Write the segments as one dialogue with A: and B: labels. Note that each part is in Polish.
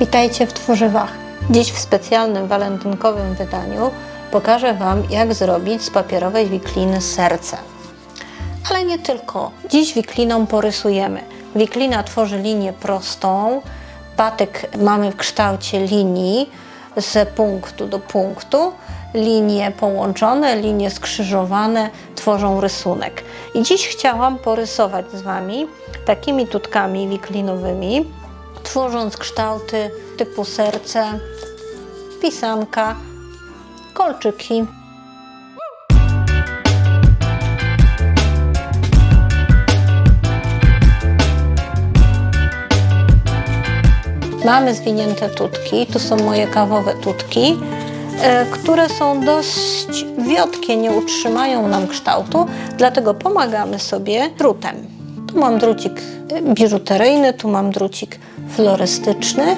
A: Witajcie w Tworzywach. Dziś w specjalnym walentynkowym wydaniu pokażę Wam, jak zrobić z papierowej wikliny serce. Ale nie tylko. Dziś wikliną porysujemy. Wiklina tworzy linię prostą, patyk mamy w kształcie linii z punktu do punktu. Linie połączone, linie skrzyżowane tworzą rysunek. I dziś chciałam porysować z Wami takimi tutkami wiklinowymi, tworząc kształty typu serce, pisanka, kolczyki. Mamy zwinięte tutki, tu są moje kawowe tutki, e, które są dość wiotkie, nie utrzymają nam kształtu, dlatego pomagamy sobie drutem. Tu mam drucik e, biżuteryjny, tu mam drucik florystyczny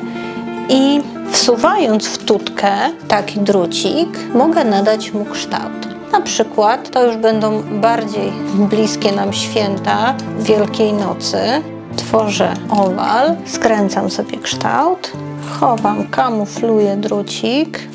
A: i wsuwając w tutkę taki drucik, mogę nadać mu kształt. Na przykład to już będą bardziej bliskie nam święta Wielkiej Nocy. Tworzę owal, skręcam sobie kształt, chowam, kamufluję drucik.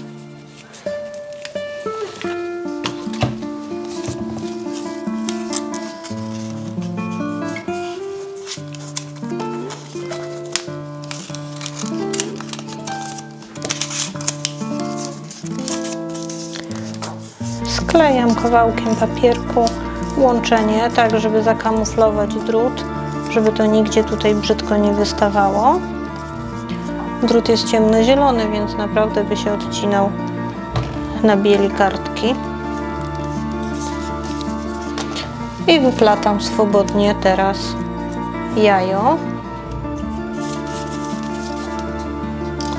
A: Sklejam kawałkiem papierku łączenie, tak żeby zakamuflować drut, żeby to nigdzie tutaj brzydko nie wystawało. Drut jest ciemnozielony, więc naprawdę by się odcinał na bieli kartki. I wyplatam swobodnie teraz jajo,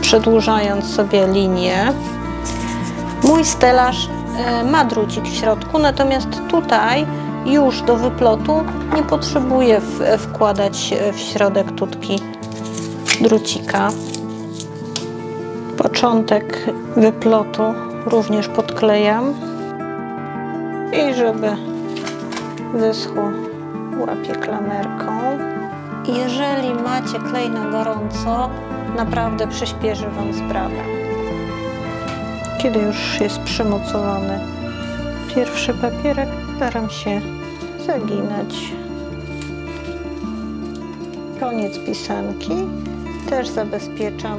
A: przedłużając sobie linię. Mój stelaż e, ma drucik w środku, natomiast tutaj już do wyplotu nie potrzebuję wkładać e, w środek tutki drucika. Początek wyplotu również podklejam i żeby wyschło łapię klamerką. Jeżeli macie klej na gorąco, naprawdę przyspieszy Wam sprawę kiedy już jest przymocowany pierwszy papierek, staram się zaginać. Koniec pisanki. Też zabezpieczam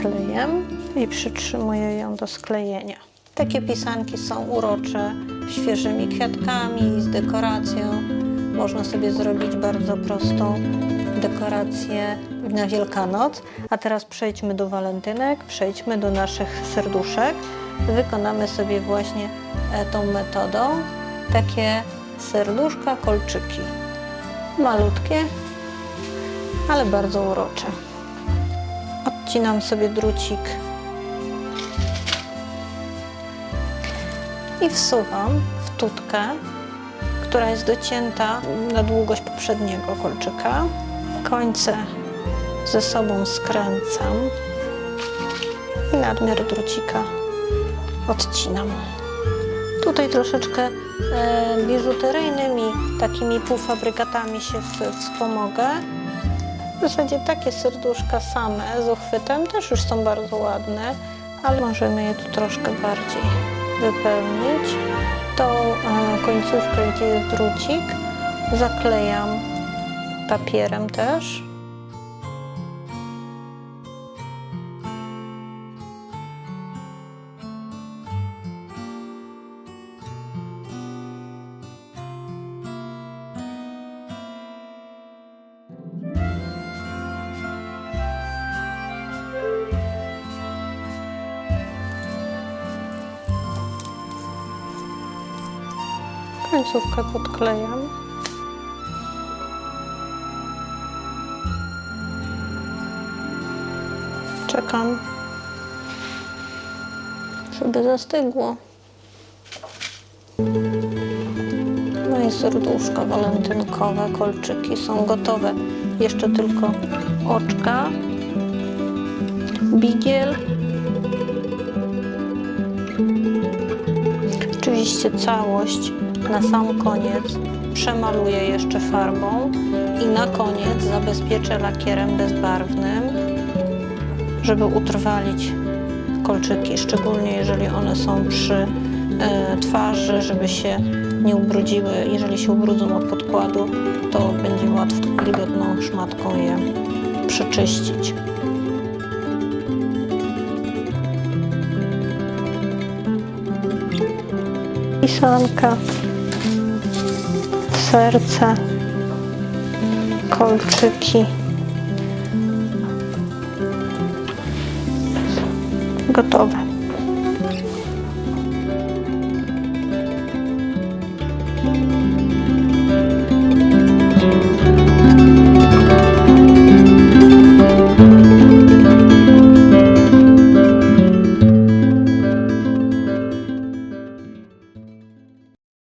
A: klejem i przytrzymuję ją do sklejenia. Takie pisanki są urocze, świeżymi kwiatkami, z dekoracją. Można sobie zrobić bardzo prostą dekorację na Wielkanoc. A teraz przejdźmy do walentynek, przejdźmy do naszych serduszek. Wykonamy sobie właśnie e, tą metodą takie serduszka, kolczyki. Malutkie, ale bardzo urocze. Odcinam sobie drucik i wsuwam w tutkę, która jest docięta na długość poprzedniego kolczyka. Końce ze sobą skręcam i nadmiar drucika odcinam. Tutaj troszeczkę e, biżuteryjnymi, takimi półfabrykatami się wspomogę. W zasadzie takie serduszka same z uchwytem też już są bardzo ładne, ale możemy je tu troszkę bardziej wypełnić. Tą e, końcówkę, gdzie jest drucik, zaklejam papierem też. Końcówkę podklejam. Czekam, żeby zastygło. No i serduszka walentynkowe, kolczyki są gotowe. Jeszcze tylko oczka, bigiel. Oczywiście całość na sam koniec przemaluję jeszcze farbą i na koniec zabezpieczę lakierem bezbarwnym, żeby utrwalić kolczyki, szczególnie jeżeli one są przy e, twarzy, żeby się nie ubrudziły. Jeżeli się ubrudzą od podkładu, to będzie łatwo wilgotną szmatką je przeczyścić. Pisanka, serce, kolczyki. Gotowe.